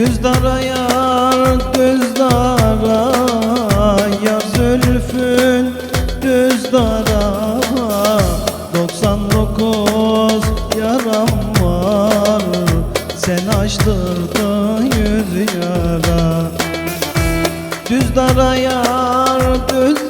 Düz dara yar düz dara Yar. Zülfün düz dara 99 yaram var. Sen açtırdın yüz yara. Düz dara yar düz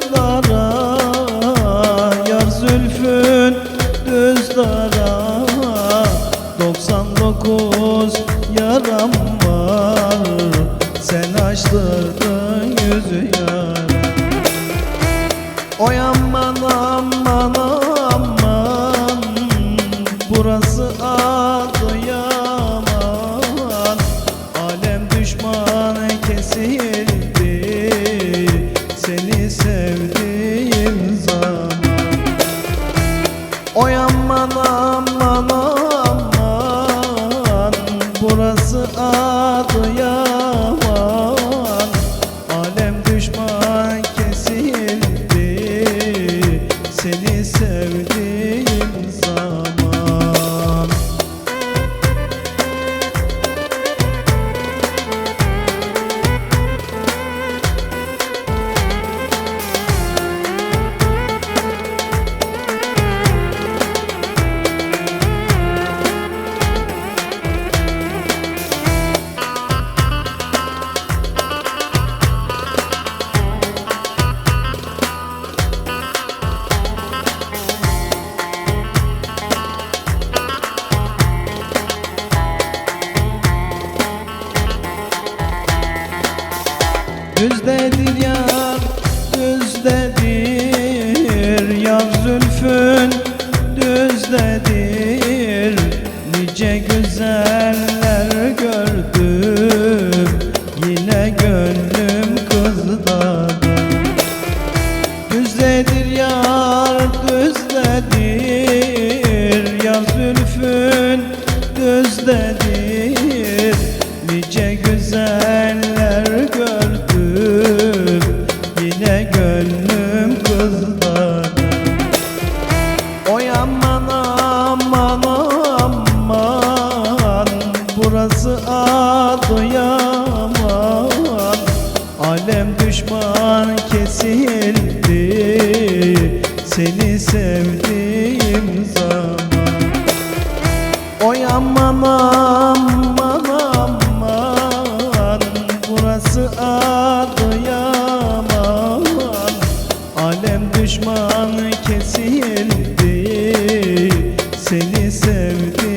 Açtırdın yüzü yara. Oy aman aman aman Burası Adıyaman Alem düşman kesildi Seni sevdiğim zaman. Oy aman aman Düzdedir yar, düzdedir Yar. Zülfün düzdedir Nice güzeller Alem düşman kesildi Seni sevdiğim zaman. Oy aman aman aman Burası Adıyaman Alem düşman kesildi Seni sevdiğim